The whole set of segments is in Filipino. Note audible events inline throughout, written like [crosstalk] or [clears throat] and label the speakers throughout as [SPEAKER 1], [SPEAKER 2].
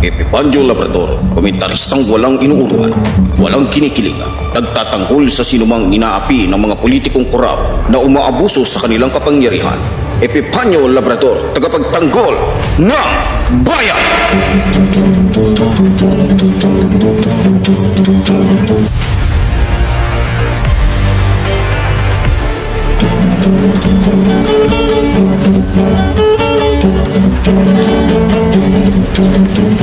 [SPEAKER 1] Epipandio Labrador, komentaristang walang inuurwan, walang kinikilingan, nagtatanggol sa sinumang inaapi ng mga politikong korap na umaabuso sa kanilang kapangyarihan. Epipanyo Labrador, tagapagtanggol ng bayan!
[SPEAKER 2] Para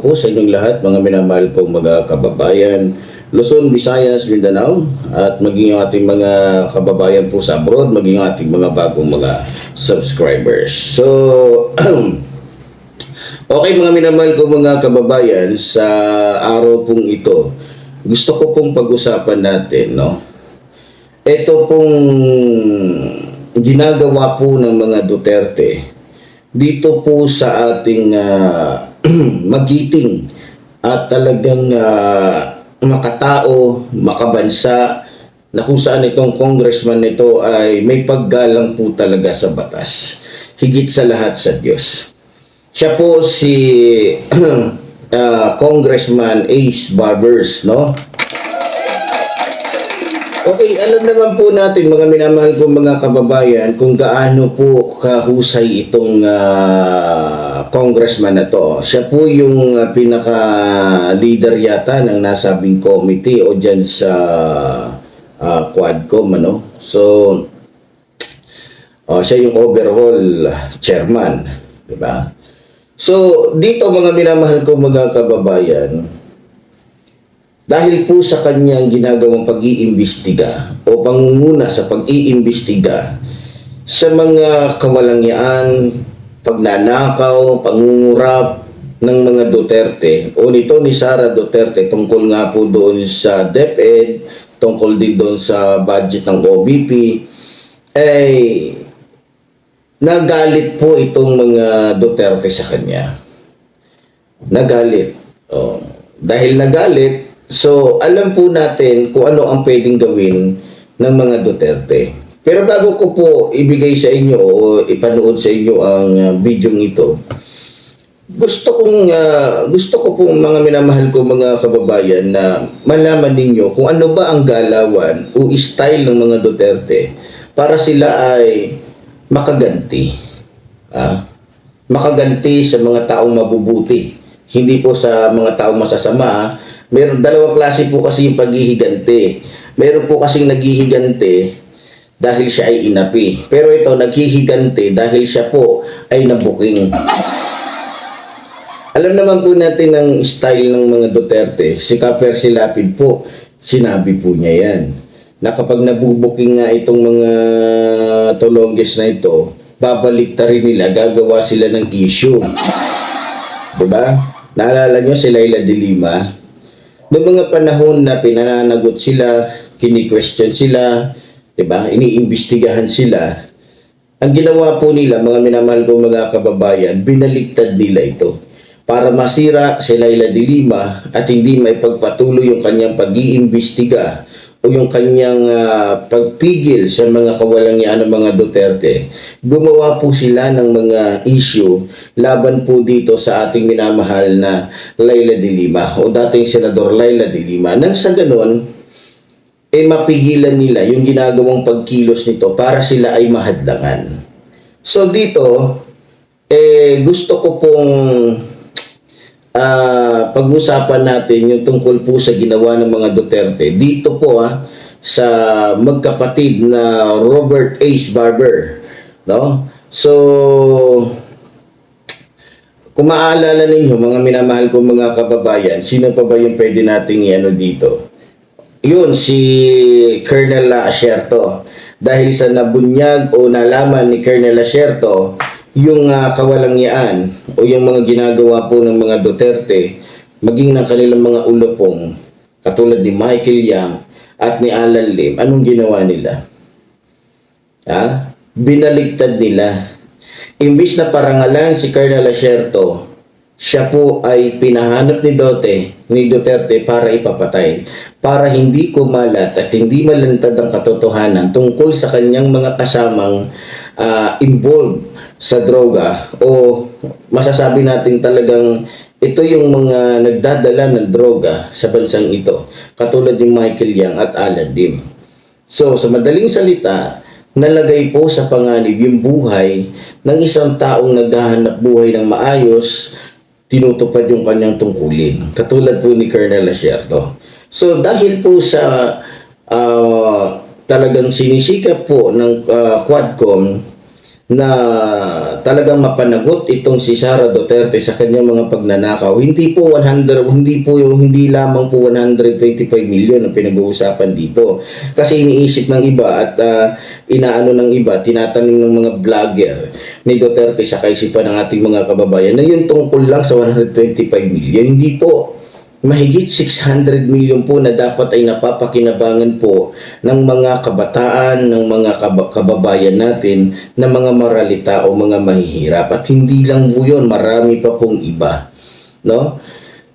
[SPEAKER 3] araw po sa inyong lahat, mga minamahal kong mga kababayan. Luzon, Visayas, Mindanao, at maging ating mga kababayan po sa abroad, maging ating mga bagong mga subscribers. So, [clears throat] okay mga minamahal kong mga kababayan, sa araw pong ito, gusto ko pong pag-usapan natin, no? Ito pong ginagawa po ng mga Duterte, dito po sa ating ah, [clears throat] magiting at talagang ah, makatao, makabansa na kung saan itong congressman nito ay may paggalang po talaga sa batas. Higit sa lahat sa Diyos. Siya po si [clears throat] ah, Congressman Ace Barbers, no? Okay, alam naman po natin mga minamahal kong mga kababayan kung gaano po kahusay itong ah, congressman na to. Siya po yung ah, pinaka-leader yata ng nasabing committee o dyan sa ah, Quadcom, ano? So, oh, siya yung overall chairman, di ba? So, dito mga minamahal kong mga kababayan, dahil po sa kanyang ginagawang pag-iimbestiga o pangunguna sa pag-iimbestiga sa mga kawalangyaan, pagnanakaw, pangungurap ng mga Duterte o nito ni Sara Duterte tungkol nga po doon sa DepEd, tungkol din doon sa budget ng OBP, ay nagalit po itong mga Duterte sa kanya. Nagalit. Oh. Dahil nagalit, so alam po natin kung ano ang pwedeng gawin ng mga Duterte. Pero bago ko po ibigay sa inyo o ipanood sa inyo ang uh, video ito, gusto kong ah, gusto ko pong mga minamahal ko mga kababayan na malaman ninyo kung ano ba ang galawan o style ng mga Duterte para sila ay makaganti. Ah, makaganti sa mga taong mabubuti. Hindi po sa mga taong masasama. Meron dalawang klase po kasi yung paghihigante. Meron po kasing naghihigante dahil siya ay inapi. Pero ito naghihigante dahil siya po ay nabuking. Alam naman po natin ang style ng mga Duterte. Si Kaper Silapid po, sinabi po niya yan. Na kapag nabubuking nga itong mga tulongges na ito, babalik ta rin nila, gagawa sila ng issue. Diba? Naalala nyo si Laila de Lima? Noong mga panahon na pinananagot sila, kini-question sila, diba? iniimbestigahan sila, ang ginawa po nila, mga minamahal ko mga kababayan, binaliktad nila ito para masira si Laila de Lima at hindi may pagpatuloy yung kanyang pag-iimbestiga o yung kanyang ah, pagpigil sa mga kawalangyaan ng mga Duterte, gumawa po sila ng mga issue laban po dito sa ating minamahal na Laila de Lima o dating Senador Laila de Lima. Nang sa ganon, eh mapigilan nila yung ginagawang pagkilos nito para sila ay mahadlangan. So dito, eh gusto ko pong ah pag-usapan natin yung tungkol po sa ginawa ng mga Duterte. Dito po ah, sa magkapatid na Robert Ace Barber. No? So, kung maaalala ninyo, mga minamahal ko mga kababayan, sino pa ba yung pwede nating i-ano dito? Yun, si Colonel Asierto. Dahil sa nabunyag o nalaman ni Colonel Asierto, yung ah, kawalangyaan o yung mga ginagawa po ng mga Duterte, maging ng kanilang mga ulopong, katulad ni Michael Yang at ni Alan Lim, anong ginawa nila? Ha? Binaligtad nila. Imbis na parangalan si Colonel Asierto, siya po ay pinahanap ni Duterte, ni Duterte para ipapatay para hindi kumalat at hindi malantad ang katotohanan tungkol sa kanyang mga kasamang ah, involved sa droga o masasabi natin talagang ito yung mga nagdadala ng droga sa bansang ito katulad ni Michael Yang at Alan Lim. So, sa madaling salita, nalagay po sa panganib yung buhay ng isang taong naghahanap buhay ng maayos, tinutupad yung kanyang tungkulin. Katulad po ni Colonel Asierto. So, dahil po sa ah, talagang sinisikap po ng ah, Quadcom na talagang mapanagot itong si Sara Duterte sa kanyang mga pagnanakaw. Hindi po 100 hindi po hindi lamang po 125 million ang pinag-uusapan dito. Kasi iniisip ng iba at ah, inaano ng iba, tinatanong ng mga vlogger ni Duterte sa kaisipan ng ating mga kababayan na yun tungkol lang sa 125 million. Hindi po mahigit 600 million po na dapat ay napapakinabangan po ng mga kabataan, ng mga kab- kababayan natin na mga maralita o mga mahihirap. At hindi lang po yun, marami pa pong iba. No?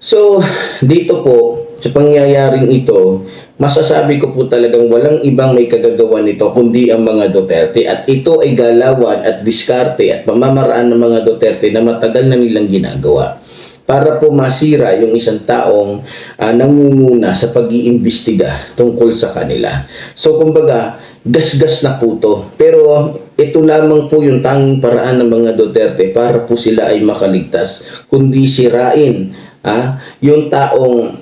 [SPEAKER 3] So, dito po, sa pangyayaring ito, masasabi ko po talagang walang ibang may kagagawa nito kundi ang mga Duterte. At ito ay galawan at diskarte at pamamaraan ng mga Duterte na matagal na nilang ginagawa para po masira yung isang taong ah, nangunguna sa pag-iimbestiga tungkol sa kanila. So kumbaga, gasgas na po to. Pero ito lamang po yung tanging paraan ng mga Duterte para po sila ay makaligtas, kundi sirain ah, yung taong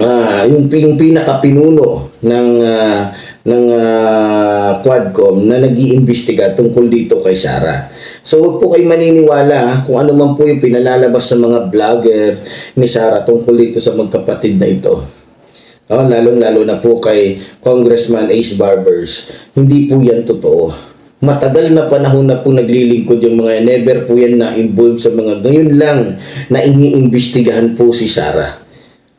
[SPEAKER 3] ah yung, yung pinakapinuno ng ah, ng ah, Quadcom na nag-iimbestiga tungkol dito kay Sara. So wag po kayo maniniwala ha, kung ano man po yung pinalalabas sa mga vlogger ni Sara tungkol dito sa magkapatid na ito. Oh, lalong-lalo na po kay Congressman Ace Barbers. Hindi po yan totoo. Matagal na panahon na po naglilingkod yung mga never po yan na involved sa mga ngayon lang na iniimbestigahan po si Sara.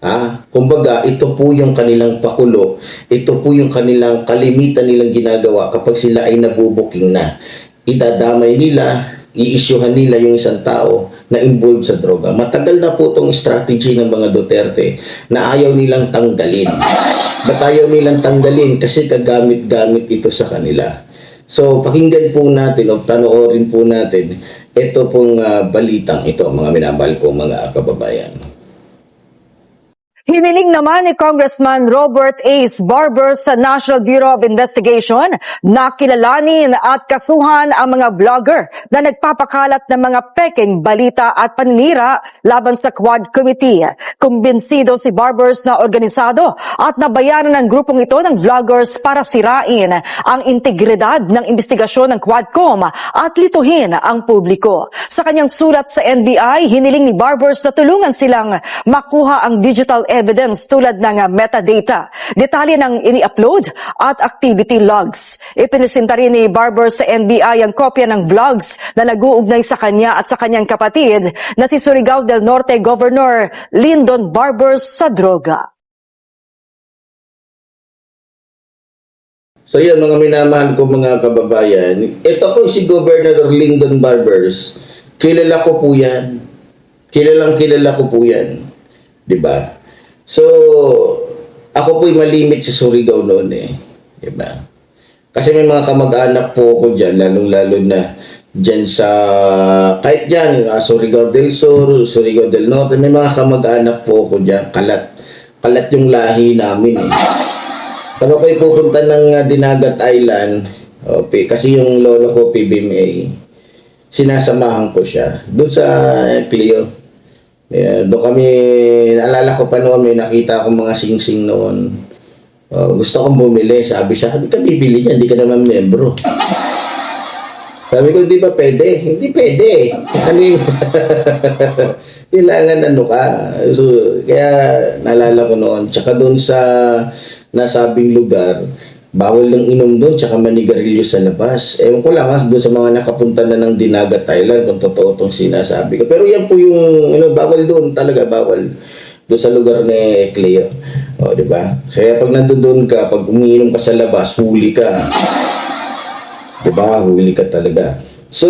[SPEAKER 3] Ah, kumbaga, ito po yung kanilang pakulo. Ito po yung kanilang kalimitan nilang ginagawa kapag sila ay nabubuking na. Idadamay nila, i-issuehan nila yung isang tao na involved sa droga. Matagal na po itong strategy ng mga Duterte na ayaw nilang tanggalin. Ba't ayaw nilang tanggalin? Kasi kagamit-gamit ito sa kanila. So, pakinggan po natin o panoorin po natin ito pong ah, balitang ito, mga minamahal kong mga kababayan.
[SPEAKER 4] Hiniling naman ni Congressman Robert Ace Barber sa National Bureau of Investigation na kilalanin at kasuhan ang mga vlogger na nagpapakalat ng mga peking balita at paninira laban sa Quad Committee. Kumbinsido si Barbers na organisado at nabayaran ng grupong ito ng vloggers para sirain ang integridad ng investigasyon ng Quadcom at lituhin ang publiko. Sa kanyang sulat sa NBI, hiniling ni Barbers na tulungan silang makuha ang digital evidence tulad ng uh, metadata, detalye ng ini-upload at activity logs. Ipinisinta rin ni Barber sa NBI ang kopya ng vlogs na nag-uugnay sa kanya at sa kanyang kapatid na si Surigao del Norte Governor Lyndon Barbers sa droga.
[SPEAKER 3] So yan mga minamahal ko mga kababayan, ito po si Governor Lyndon Barbers, kilala ko po yan. Kilalang kilala ko po yan. ba? So, ako po'y malimit sa Surigao noon eh. 'Di ba? Kasi may mga kamag-anak po ako dyan, lalong-lalo na dyan sa, kahit dyan, uh, Surigao del Sur, Surigao del Norte, may mga kamag-anak po ako dyan, kalat, kalat yung lahi namin eh. Pag ako'y pupunta ng uh, Dinagat Island, pi- kasi yung lolo ko PBMA, sinasamahan ko siya. Doon sa eh, Clio. Yeah, doon kami, naalala ko pa noon, may nakita akong mga sing-sing noon. Oh, gusto kong bumili. Sabi siya, hindi ka bibili niyan, hindi ka naman membro. [laughs] Sabi ko, hindi ba pwede? Hindi pwede. [laughs] Ano yung... [laughs] Kailangan ano ka. So, kaya naalala ko noon. Tsaka doon sa nasabing lugar, bawal ng inom doon, tsaka manigarilyo sa labas. Ewan ko lang ha, doon sa mga nakapunta na ng Dinagat, Thailand, kung totoo itong sinasabi ko. Pero yan po yung, ano, bawal doon talaga, bawal. doon sa lugar ni Cleo. O, di ba? Kaya pag nandoon ka, pag umiinom ka sa labas, huli ka. Di ba? Huli ka talaga. So,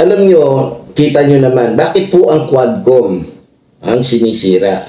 [SPEAKER 3] alam nyo, kita nyo naman, bakit po ang Quadcom ang sinisira?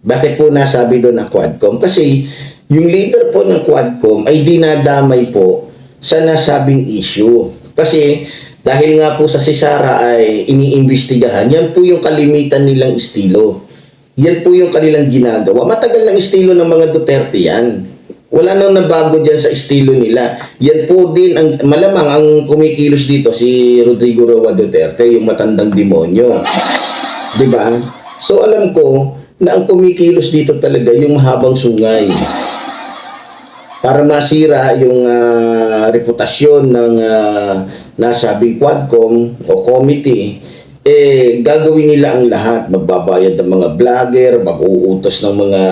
[SPEAKER 3] Bakit po nasabi doon ang Quadcom? Kasi yung leader po ng Quadcom ay dinadamay po sa nasabing issue. Kasi dahil nga po sa si Sara ay iniimbestigahan, yan po yung kalimitan nilang estilo. Yan po yung kanilang ginagawa. Matagal ng estilo ng mga Duterte yan. Wala nang nabago dyan sa estilo nila. Yan po din, ang, malamang ang kumikilos dito si Rodrigo Roa Duterte, yung matandang demonyo. Ba? So alam ko na ang kumikilos dito talaga yung mahabang sungay para masira yung ah, reputasyon ng uh, nasabing Quadcom o committee, eh gagawin nila ang lahat. Magbabayad ng mga vlogger, mag-uutos ng mga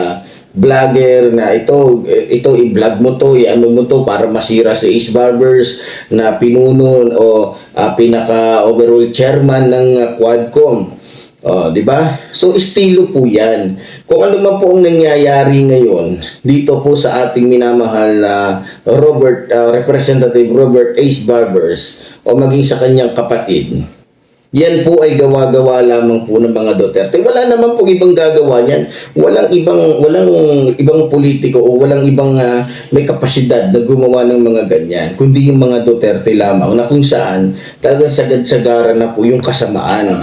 [SPEAKER 3] vlogger na ito, eh, ito i-vlog mo to, i-ano mo to para masira si Ace Barbers na pinuno o ah, pinaka-overall chairman ng ah, Quadcom. Oh, 'di ba? So estilo po 'yan. Kung ano man po ang nangyayari ngayon dito po sa ating minamahal na Robert ah, Representative Robert Ace Barbers o maging sa kanyang kapatid. Yan po ay gawa-gawa lamang po ng mga Duterte. Wala naman po ibang gagawa niyan. Walang ibang walang ibang politiko o walang ibang ah, may kapasidad na gumawa ng mga ganyan, kundi yung mga Duterte lamang na kung saan talagang sagad-sagaran na po yung kasamaan.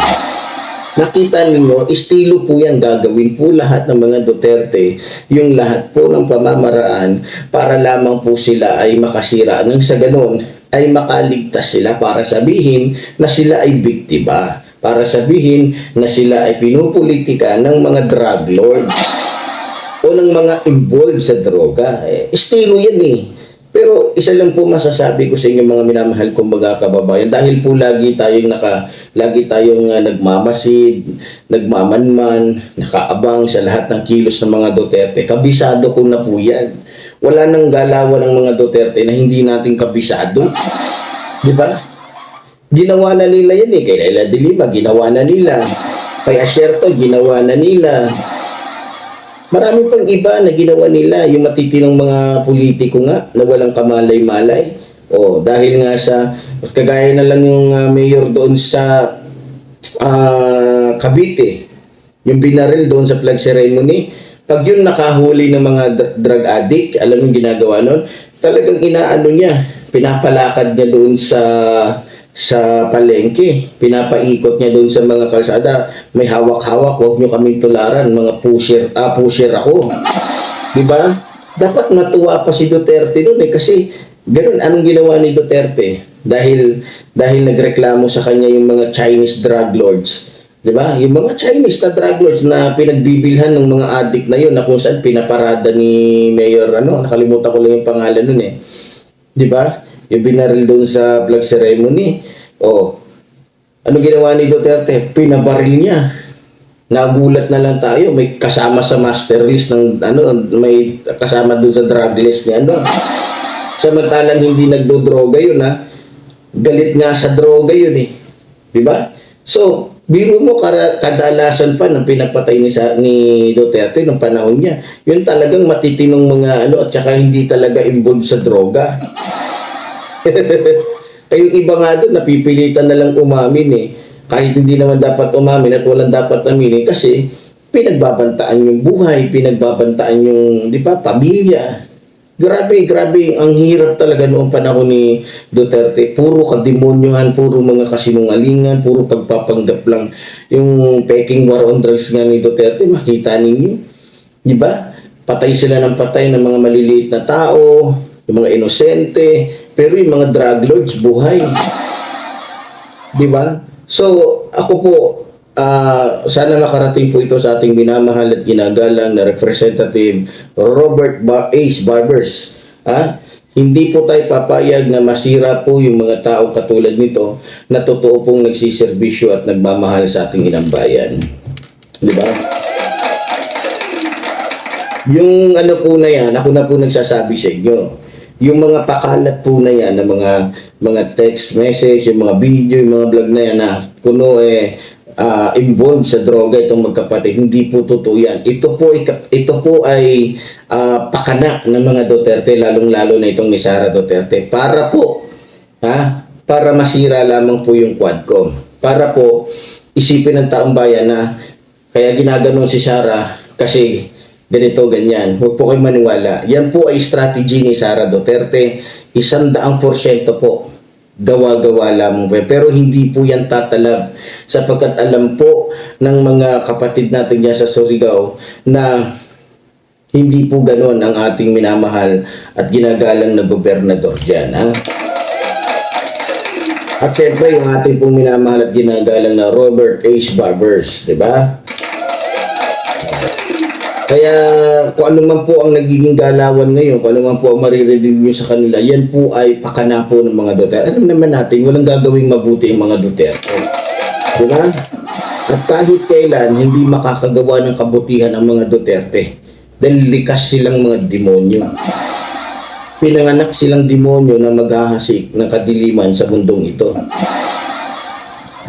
[SPEAKER 3] Nakita ninyo, estilo po yan gagawin po lahat ng mga Duterte, yung lahat po ng pamamaraan para lamang po sila ay makasira nang sa ganun ay makaligtas sila para sabihin na sila ay biktima, para sabihin na sila ay pinupolitika ng mga drug lords o ng mga involved sa droga. Eh, estilo yan eh. Pero isa lang po masasabi ko sa inyo mga minamahal kong mga kababayan dahil po lagi tayong naka lagi tayong uh, nagmamasid, nagmamanman, nakaabang sa lahat ng kilos ng mga Duterte. Kabisado ko na po 'yan. Wala nang galawan ng mga Duterte na hindi natin kabisado. 'Di ba? Ginawa na nila yan eh. Kay Laila de Lima, ginawa na nila. Kay Asierto, ginawa na nila. Marami pang iba na ginawa nila, yung matitinong mga politiko nga, na walang kamalay-malay. O, dahil nga sa, kagaya na lang yung ah, mayor doon sa ah, Cavite, yung binaril doon sa flag ceremony, pag yun nakahuli ng mga dr- drug addict, alam mo ginagawa nun, talagang inaano niya, pinapalakad niya doon sa sa palengke. Pinapaikot niya doon sa mga kalsada. May hawak-hawak, huwag niyo kaming tularan, mga pusher, ah, pusher ako. Di ba? Dapat matuwa pa si Duterte doon eh kasi ganun anong ginawa ni Duterte dahil dahil nagreklamo sa kanya yung mga Chinese drug lords. 'Di ba? Yung mga Chinese na drug lords na pinagbibilhan ng mga addict na yun na kung saan pinaparada ni Mayor ano, nakalimutan ko lang yung pangalan nun eh. 'Di ba? Yung binaril doon sa flag ceremony. Oh. Ano ginawa ni Duterte? Pinabaril niya. Nagulat na lang tayo, may kasama sa master list ng ano, may kasama doon sa drug list ni ano. Samantalang hindi nagdodroga yun ha. Galit nga sa droga yun eh. 'Di ba? So, biro mo kadalasan pa ng pinapatay ni, sa, ni Duterte nung panahon niya. Yun talagang matitinong mga ano at saka hindi talaga involved sa droga. Ay [laughs] yung iba nga doon, napipilitan na lang umamin eh. Kahit hindi naman dapat umamin at walang dapat aminin kasi pinagbabantaan yung buhay, pinagbabantaan yung, di ba, pamilya. Grabe, grabe, ang hirap talaga noong panahon ni Duterte. Puro kademonyohan, puro mga kasinungalingan, puro pagpapanggap lang. Yung peking war on drugs nga ni Duterte, makita ninyo. Di ba? Patay sila ng patay ng mga maliliit na tao, yung mga inosente, pero yung mga drug lords buhay. Di ba? So, ako po, ah, sana makarating po ito sa ating minamahal at ginagalang na Representative Robert ba- Ace Barbers. Ah, hindi po tayo papayag na masira po yung mga taong katulad nito na totoo pong nagsiservisyo at nagmamahal sa ating inang bayan. Di ba? Yung ano po na yan, ako na po nagsasabi sa inyo. Yung mga pakalat po na yan, na mga mga text message, yung mga video, yung mga vlog na yan na kuno eh ah, involved sa droga itong magkapatid. Hindi po totoo yan. Ito po, ito po ay ah, pakana ng mga Duterte, lalong-lalo na itong ni Sara Duterte. Para po, ha? Para masira lamang po yung Quadcom. Para po, isipin ng taong bayan na kaya ginaganon si Sara kasi ganito, ganyan. Huwag po kayo maniwala. Yan po ay strategy ni Sara Duterte. Isang daang porsyento po gawa-gawa lamang po. Pero hindi po yan tatalab sapagkat alam po ng mga kapatid natin niya sa Surigao na hindi po ganon ang ating minamahal at ginagalang na gobernador dyan. Ha? At syempre, yung ating pong minamahal at ginagalang na Robert H. Barbers, di ba? Kaya kung ano man po ang nagiging galawan ngayon, kung ano man po ang maririnig nyo sa kanila, yan po ay pakana po ng mga Duterte. Alam naman natin, walang gagawing mabuti ang mga Duterte. Di ba? At kahit kailan, hindi makakagawa ng kabutihan ang mga Duterte. Dahil likas silang mga demonyo. Pinanganak silang demonyo na maghahasik ng kadiliman sa mundong ito.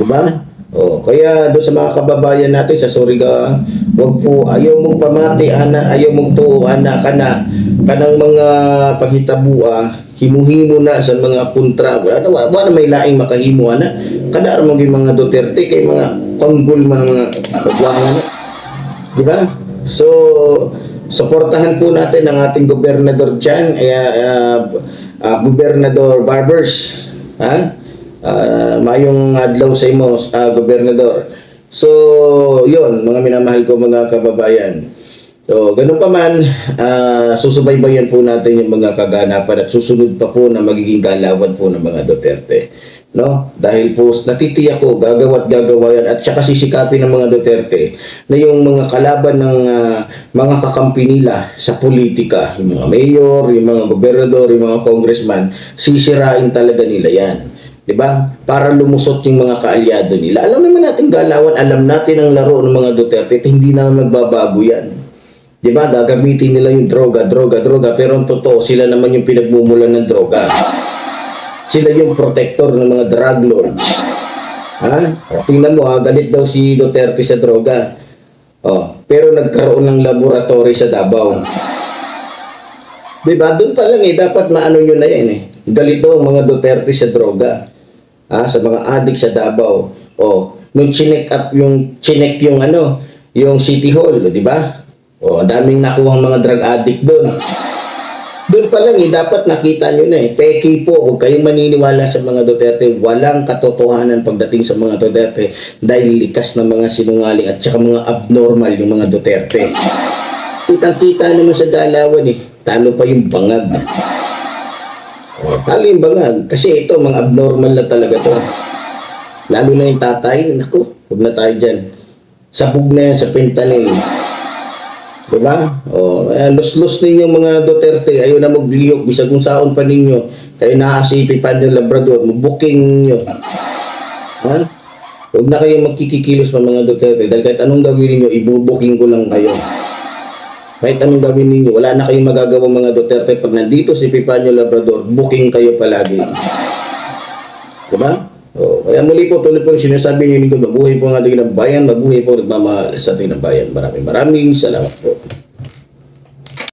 [SPEAKER 3] Diba? Oh, kaya do sa mga kababayan natin sa Surigao, wag po ayaw mong pamati ana, ayaw mong tuo ana kana kanang mga paghitabua, himuhimo na sa mga kontra. Wala na wala na may laing makahimo ana. Kada mo gyud mga Duterte kay mga konggol man mga na. Di ba? So, suportahan po natin ang ating gobernador dyan, eh, ah, ah, Gobernador Barbers. Ha? Ah, mayong adlaw sa imo, ah, gobernador. So, yon mga minamahal ko mga kababayan. So, ganun pa man, ah, susubaybayan po natin yung mga kaganapan at susunod pa po na magiging galawan po ng mga Duterte. No? Dahil po natitiyak ko, gagawa't gagawa yan at saka sisikapin ng mga Duterte na yung mga kalaban ng ah, mga kakampi nila sa politika, yung mga mayor, yung mga gobernador, yung mga congressman, sisirain talaga nila yan. 'Di ba? Para lumusot yung mga kaalyado nila. Alam naman natin galawan, alam natin ang laro ng mga Duterte, hindi na magbabago 'yan. 'Di ba? Gagamitin nila yung droga, droga, droga, pero ang totoo sila naman yung pinagmumulan ng droga. Sila yung protector ng mga drug lords. Ha? Tingnan mo ha, galit daw si Duterte sa droga. Oh, pero nagkaroon ng laboratory sa Davao. Diba? Doon pa lang eh, dapat maano nyo na yan eh. Galit daw ang mga Duterte sa droga. Ah, sa mga adik sa Davao. Oh, nung chinek up yung chinek yung ano, yung City Hall, di ba? Oh, daming nakuhang mga drug addict doon. Doon pa lang eh, dapat nakita nyo na eh. Peki po, huwag kayong maniniwala sa mga Duterte. Walang katotohanan pagdating sa mga Duterte dahil likas na mga sinungaling at saka mga abnormal yung mga Duterte. Kitang-kita naman sa galawan eh. Talo pa yung bangag. Bangag. Kasi ito, mga abnormal na talaga to. Lalo na yung tatay. Naku, huwag na tayo dyan. Sabog na yan sa fentanyl. Diba? O, eh, lus-lus ninyo mga Duterte. Ayaw na magliyok. Bisag kung saon pa ninyo. Kayo naasipi pa ng Labrador. Booking ninyo. Ha? Huwag na kayong magkikikilos pa mga Duterte. Dahil kahit anong gawin ninyo, ibubuking ko lang kayo. Kahit anong gawin ninyo, wala na kayong magagawa mga Duterte. Pag nandito si Pipanyo Labrador, booking kayo palagi. Diba? O, kaya muli po, tuloy po rin sinasabi niyo ko, mabuhay po ang ating ng bayan, mabuhay po nagmamahal sa ating ng bayan. Maraming maraming salamat po.